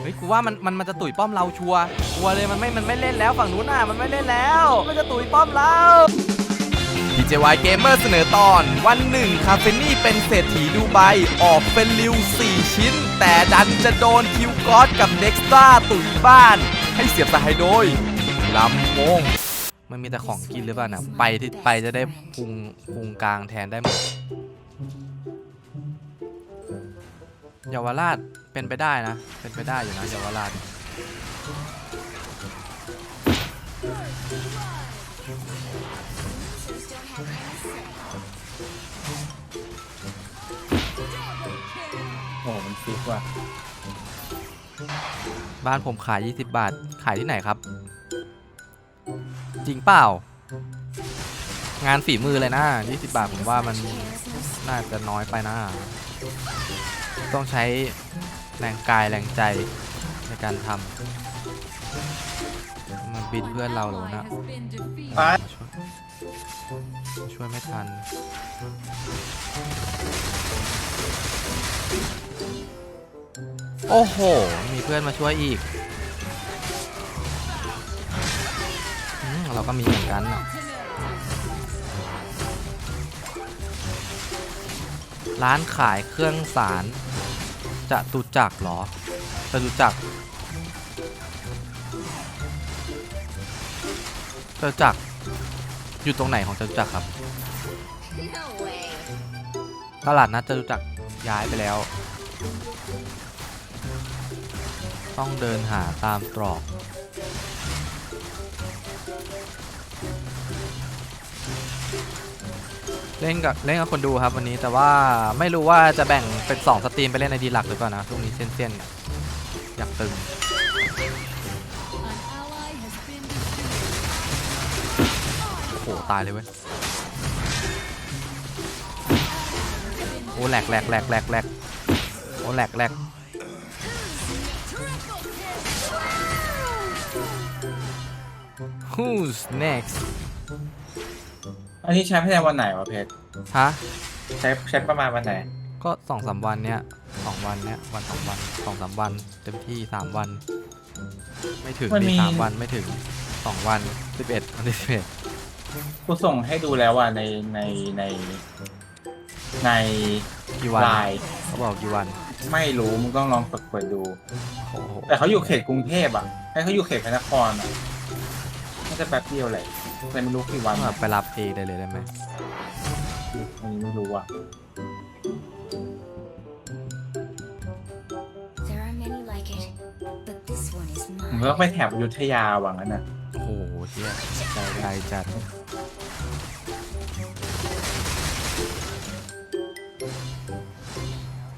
เฮ้ยกูว่ามันมันมันจะตุ๋ยป้อมเราชัวร์ชัวร์เลยมันไม่มันไม่เล่นแล้วฝั่งนู้นน่ะมันไม่เล่นแล้ว มันจะตุ๋ยป้อมเรา DJY Gamer เสนอตอนวันหนึ่งคาเฟนี่เป็นเศรษฐีดูไบออกเป็นริว 4 ชิ้น แต่ดันจะโดนคิวกอสกับเด็กซ์ตราตุ๋ยบ้าน ให้เสียบสายโดยลำโพงมันมีแต่ของกินหรือเปล่านะไปที่ไปจะได้พุงพุงกลางแทนได้หมด เยาวราชเป็นไปได้นะ เป็นไปได้อยู่นะเยาวราชโอ้มันฟิกว่ะบ้านผมขาย 20 บาท ขายที่ไหนครับ จริงเปล่า งานฝีมือเลยนะ 20 บาทผมว่ามันน่าจะน้อยไปนะ ต้องใช้แรงกายแรงใจในการทำมันบินเพื่อนเราหรอนะไปช่วยช่วยไม่ทัน โอ้โห มีเพื่อนมาช่วยอีกอเราก็มีเหมือนกันนะร้านขายเครื่องสาร จะตุจักเหรอจะตุจักจะตุจักอยู่ตรงไหนของจตุจักครับ ตลาดนัดจตุจักย้ายไปแล้ว ต้องเดินหาตามตรอก เล่นกับเล่นกับคนดูครับวันนี้แต่ว่าไม่รู้ว่าจะแบ่งเป็น2สตรีมไปเล่นในดีหลักหรือเปล่านะช่วงนี้เส้นๆอยากตึงโอ้โหตายเลยเว้ยโอ้แหลกแหลกแหลกแหลกแหลกโอ้แหลกแหลก Who's next อันนี้ใช้ภายในวันไหนวะเพชรฮะใช้ใช้ประมาณวันไหนก็สองสามวันเนี้ยสองวันเนี้ยวันสองวันสองสามวันเต็มที่สามวัน ไม่ถึงดิสามวันไม่ถึงสองวันสิบเอ็ดวันที่สิบเอ็ดกูส่งให้ดูแล้วว่าในในในในกี่วันไลน์เขาบอกกี่วัน ไม่รู้มึงต้องลองกดเปิดดูโอ้โหแต่เขาอยู่เขตกรุงเทพอะให้เขาอยู่เขตพระนครอะน่าจะแป๊บเดียวแหละ แต่ไม่รู้กี่วันแบอะบไปรับเองได้เลยได้ไหมอันนี้ไม่รู้อะ There are many like it, but this one is ผม mine. ต้องไปแถบอยุธยาหวังนั้นนะโอ้โหเชี่ยใจใจจัด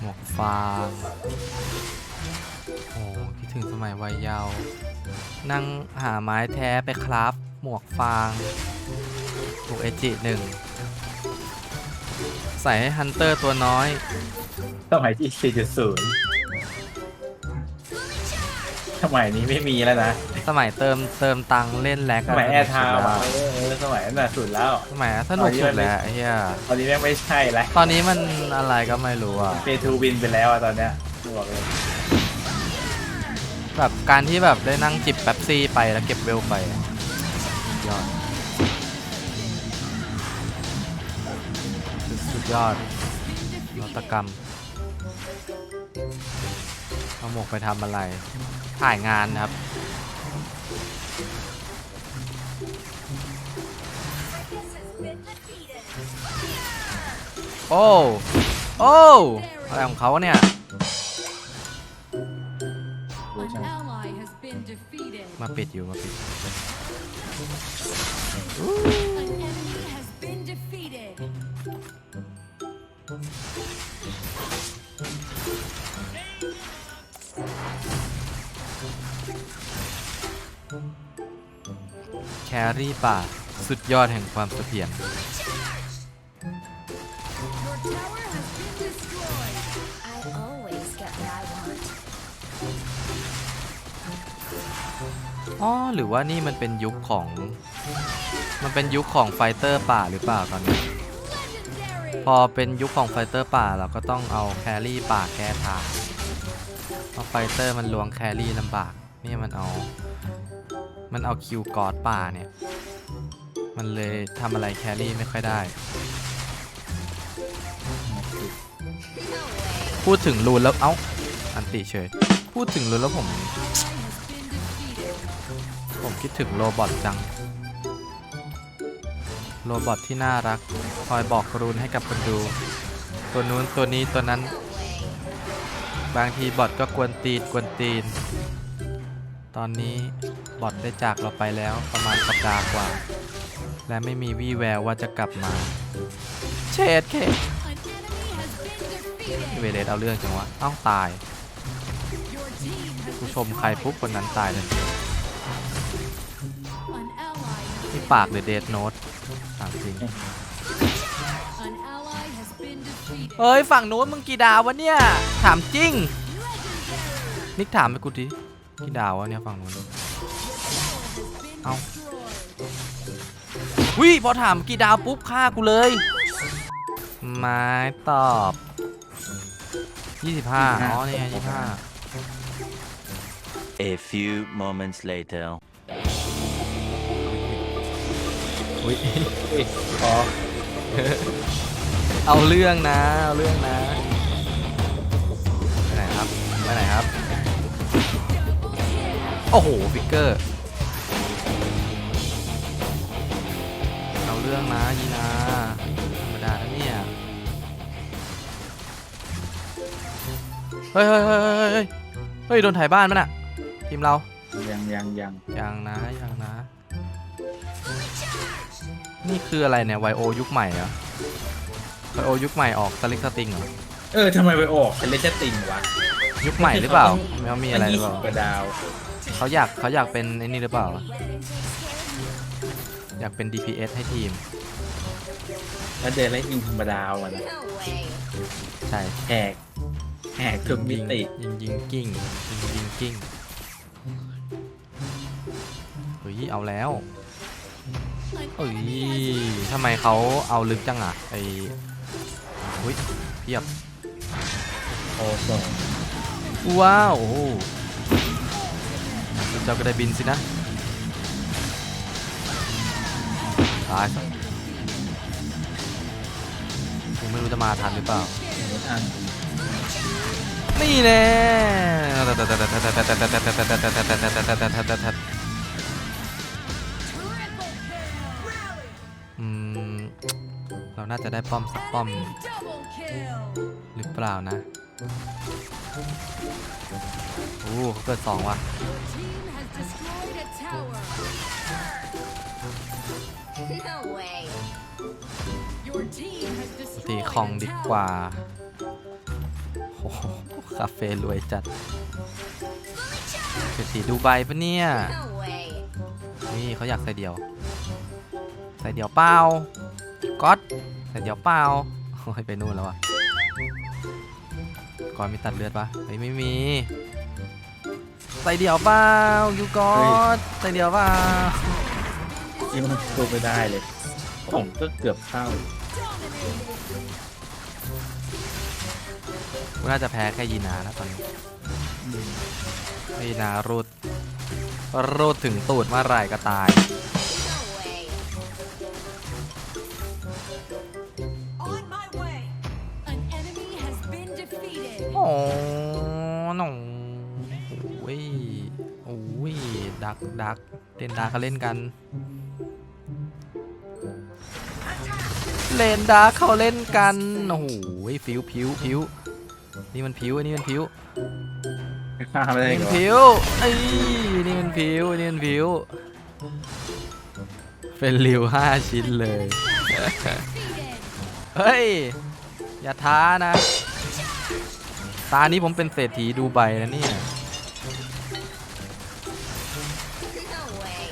หมวกฟางโอ้คิดถึงสมัยวัยเยาว์นั่งหาไม้แท้ไปครับห มวกฟางหมวกเอจิหนึ่งใส่ให้ฮันเตอร์ตัวน้อย สมัยที่ 4.0 สมัยนี้ไม่มีแล้วนะ สมัยเติมเติมตังค์เล่นแลกสมัยแอร์ไทม์อะเออเออสมัยนั้นน่ะสุดแล้ว สมัยสนุกสุดแล้วไอ้เฮียตอนนี้แม่งไม่ใช่แล้วตอนนี้มันอะไรก็ไม่รู้อะ เปทูวินไปแล้วอะตอนเนี้ยบอกเลยแบบการที่แบบได้นั่งจิบแป๊บซี่ไปแล้วเก็บเวลไปอะ ยอด สุดยอดนวัตกรรมเอาหมกไปทำอะไร ถ่ายงานครับ โอ้ โอ้ อะไรของเขาเนี่ย ally has been defeated. มาปิดอยู่มาปิด An enemy has been defeated. แครี่ป่า สุดยอดแห่งความเสถียร Your อ๋อหรือว่านี่มันเป็นยุคของ มันเป็นยุคของไฟเตอร์ป่าหรือเปล่าตอนนี้พอเป็นยุคของไฟเตอร์ป่าเราก็ต้องเอาแครี่ป่าแก้ทางเอาะไฟเตอร์มันลวงแครี่ลำบากนี่มันเอา มันเอาคิวกอดป่าเนี่ย มันเลยทำอะไรแครี่ไม่ค่อยได้ พูดถึงรูนแล้วเอ้าอันติเฉย พูดถึงรูนแล้วผม คิดถึงโรบอทจัง โรบอทที่น่ารัก คอยบอกกรูนให้กับคนดู ตัวนู้นตัวนี้ตัวนั้น บางทีบอทก็กวนตีนกวนตีน ตอนนี้บอทได้จากเราไปแล้วประมาณสัปดาห์กว่า และไม่มีวี่แววว่าจะกลับมา เชดเคเวเลสเอาเรื่องจังวะ เอ้าตาย ผู้ชมใครปุ๊บคนนั้นตายเลย ปากหรือเดดโนตถามจริง An ally has been defeated. เฮ้ย ฝั่งนู้นมึงกี่ดาววะเนี่ย ถามจริง Legendary. นิกถามไปกูดิกี่ดาววะเนี่ยฝั่งนู้น Has been Ow. destroyed. วิพอถามกี่ดาวปุ๊บฆ่ากูเลย ไม้ตอบ 25 อ๋อนี่ไง25 A few moments later. อุ้ยอ๋อเอาเรื่องนะเอาเรื่องนะไปไหนครับไปไหนครับ โอ้โหฟิกเกอร์ เอาเรื่องนะยีนาธรรมดานะเนี่ยเฮ้ยเฮ้ยเฮ้ยเฮ้ยเฮ้ยเฮ้ยโดนถ่ายบ้านมันอะทีมเรายังยังยังยังนะยังนะ นี่คืออะไรเนี่ยไวโอยุคใหม่เหรอไวโอยุคใหม่ออกสลิกสติงเหรอเออทำไมไปออกเป็นเลเจติงวะยุคใหม่หรือเปล่าไม่ว่ามีอะไรหรือเปล่ายี่สิบกว่าดาวเขาอยากเขาอยากเป็นไอ้นี่หรือเปล่า อยากเป็น DPS ให้ทีมแล้วเดินไล่ยิงธรรมดาวันนะ No way. ใช่แหกแหกทุกมิยิงติยิงยิงกิ้งยิงยิงกิ้งเฮ้ยเอาแล้ว เอ้ยทำไมเขาเอาลึกจังอะไออุ้ยเพียบโอ้โหว้าวโอ้โหเจ้าก็ได้บินสินะตายซะกูไม่รู้จะมาทันหรือเปล่าอันนี่แน่าจะได้ป้อมสักป้อม หรือเปล่านะ โอ้เขาเกิดสองว่ะตีของดีกว่าโอ้โหคาเฟ่รวยจัดเศรษฐีดูไบปะเนี่ย นี่เขาอยากใส่เดี่ยว ใส่เดี่ยวเปล่าก๊อต ใส่เดี่ยวเปล่าโอ้ยไปนู่นแล้วอะก๊อตมีตัดเลือดปะเฮ้ยไม่มี ใส่เดี่ยวเปล่ายูก๊อตใส่เดี่ยวเปล่ายิงมันตัวไม่ได้เลยผมก็เกือบเข้ากูน่าจะแพ้แค่ยีนาแล้วตอนนี้ยีนารูดรูดถึงตูดเมื่อไหร่ก็ตาย โอ้หนงโอ้ยโอ้ยดักดักเล่นดักก็เล่นกัน เล่นดักเขาเล่นกัน โอ้โหฟิวพิวพิวนี่มันพิวอันนี่มันพิวนี่มันอพิวไอ้นี่มันพิวนี่มันพิว เป็นริวห้าชิ้นเลย เฮ้ย อย่าท้านะ ตานี้ผมเป็นเศรษฐีดูใบนะเนี่ย No way.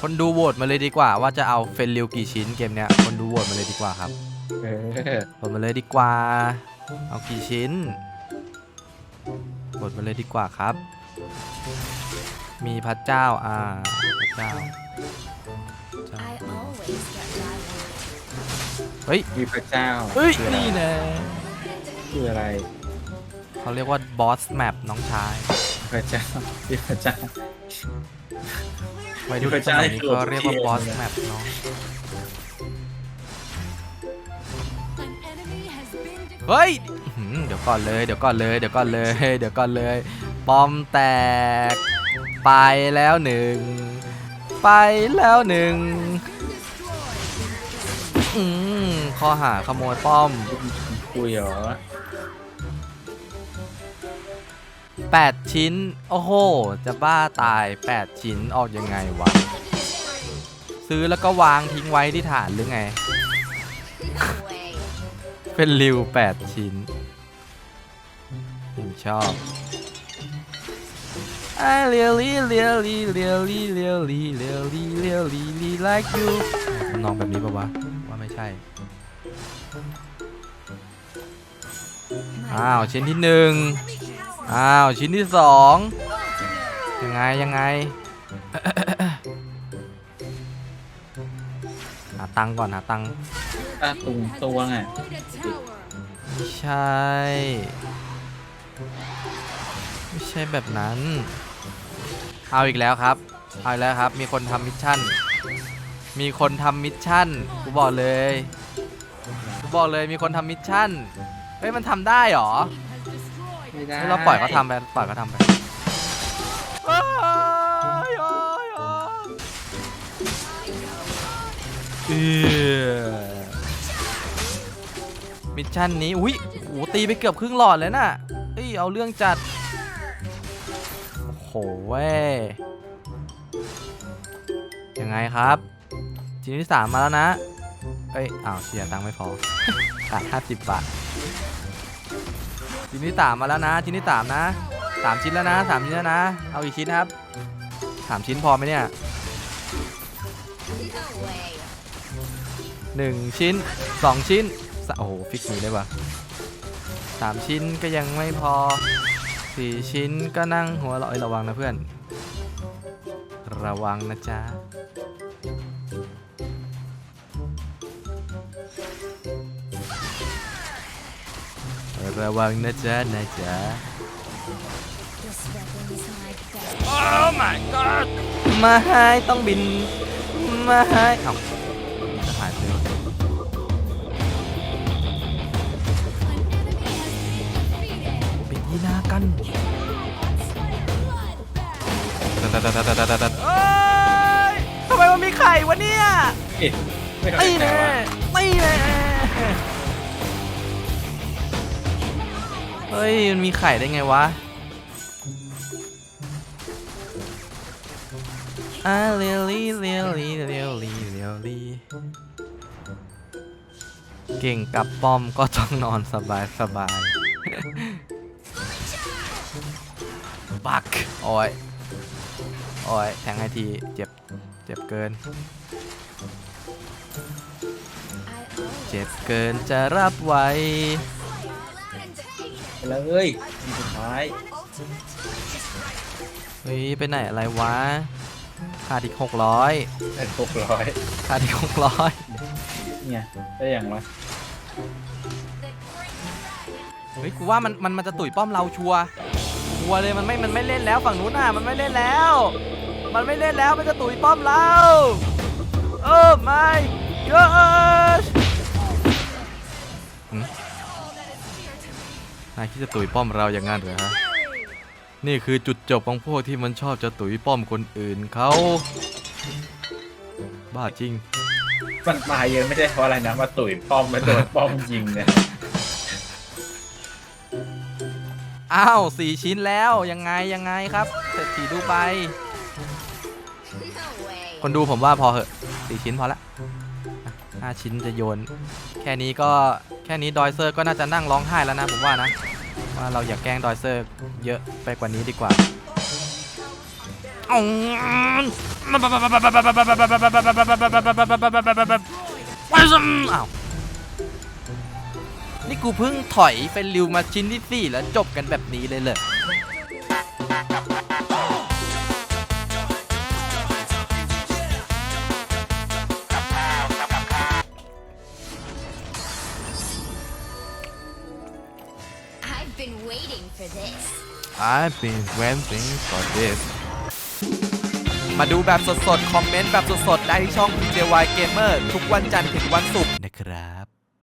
คนดูโหวตมาเลยดีกว่า ว่าจะเอาเฟนริวกี่ชิ้นเกมเนี้ย คนดูโหวตมาเลยดีกว่าครับเออโหวตมาเลยดีกว่า เอากี่ชิ้นโหวตมาเลยดีกว่าครับ มีพระเจ้า อ่า พระเจ้าเจ้า I always get what I want. เฮ้ย มีพระเจ้าเฮ้ยคืออะไรนี่แน่คืออะไร เขาเรียกว่าบอสแมปน้องชายพระเจ้าพี่พระเจ้า วัยรุ่นพระสเจ้ามัยนี้ให้ก็โหลดเรียกว่าเกมบอสเลยแมปเนาะ An enemy has been defeated. เฮ้ยอื้อหือเดี๋ยวก่อนเลย เดี๋ยวก่อนเลย เดี๋ยวก่อนเลย เดี๋ยวก่อนเลย ปอมแตก ไปแล้วหนึ่ง ไปแล้วหนึ่งอืมข้อหาขโมยป้อม คุยเหรอ 8 ชิ้น โอ้โห จะบ้าตาย 8 ชิ้นออกยังไงวะ ซื้อแล้วก็วางทิ้งไว้ที่ฐานหรือไง เป็นริว 8 ชิ้นผมชอบ I really really really really really really like you ทำนองแบบนี้ปะวะ ว่าไม่ใช่ อ้าวชิ้นที่หนึ่ง อ้าว ชิ้นที่สองยังไง ยังไงหาตังค์ก่อนหาตังค์ตาตุงตัวไง Destroyed a tower. ไม่ใช่ ไม่ใช่แบบนั้น เอาอีกแล้วครับ เอาอีกแล้วครับ มีคนทำมิชชั่น มีคนทำมิชชั่น กูบอกเลย กูบอกเลยมีคนทำมิชชั่น เฮ้ย มันทำได้เหรอ Has destroyed ไม่ได้ให้เราปล่อยเขาทำไปปล่อยเขาทำไปเอ้ยอ้ยโอ้ยเอื้อมิชชั่นนี้อุ้ยโหตีไปเกือบครึ่งหลอดเลยน่ะเอ้ยเอาเรื่องจัด โอ้โหเว้ยยังไงครับชิ้นที่สามมาแล้วนะ เอ้ยอ้าวเชียตังค์ไม่พอ ขาดห้าสิบบาท ชิ้นที่สามมาแล้วนะชิ้นที่สามนะสามชิ้นแล้วนะสามชิ้นแล้วนะ เอาอีกชิ้นครับสามชิ้นพอไหมเนี่ยหนึ่งชิ้นสองชิ้นโอ้โหฟิกหนีได้ปะสามชิ้นก็ยังไม่พอสี่ชิ้นก็นั่งหัวเราะเอ้ยระวังนะเพื่อน ระวังนะจ๊ะ ระวังนะจ๊ะนะจ๊ะ This weapon is my best. Oh my god มาให้ต้องบิน มาให้เอ้าจะหายไปเลยวะ An enemy has been defeated. เป็นที่นากัน Bloodbath. เอ้ยทำไมมันมีไข่วะเนี่ยเอ๊ะไม่ทำตีแต่แน่ว่าตีแน่ เฮ้ย มันมีไข่ได้ไงวะอ่าเลียลี่เลียลี่เลียลี่เลียลี่เก่งกับป้อมก็ต้องนอนสบายสบายบักโอ้ยโอ้ยแทงไอที เจ็บ เจ็บเกิน เจ็บเกินจะรับไหว ไปเลยทีสุดท้ายเฮ้ยไปไหนอะไรวะขาดอีกหกร้อยได้หกร้อยขาดอีกหกร้อยเนี่ยได้อย่างวะเฮ้ยกูว่ามันมันมันจะตุ๋ยป้อมเราชัวร์ชัวร์เลยมันไม่มันไม่เล่นแล้วฝั่งนู้นน่ะมันไม่เล่นแล้ว มันไม่เล่นแล้วมันจะตุ๋ยป้อมเราโอ้ my gosh หืม นายคิดจะตุ๋ยป้อมเราอย่างนั้นเหรอฮะ นี่คือจุดจบของพวกที่มันชอบจะตุ๋ยป้อมคนอื่นเขาบ้าจริง มันตายเยอะไม่ใช่เพราะอะไรนะมาตุ๋ยป้อมมาโดนป้อมยิงเนี่ยอ้าวสี่ชิ้นแล้วยังไงยังไงครับเศรษฐีดูไป No way. คนดูผมว่าพอเหอะสี่ชิ้นพอละอะห้าชิ้นจะโยน แค่นี้ก็แค่นี้ดอยเซอร์ก็น่าจะนั่งร้องไห้แล้วนะผมว่านะ ว่าเราอย่าแกล้งดอยเซอร์เยอะไปกว่านี้ดีกว่าอ้าวอ้านี่กูเพิ่งถอยเป็นริวมาชิ้นที่สี่แล้วจบกันแบบนี้เลยเหรอ I've been waiting for this มาดูแบบสดๆ คอมเมนต์แบบสดๆ ได้ที่ช่อง PJY Gamer ทุกวันจันทร์ถึงวันศุกร์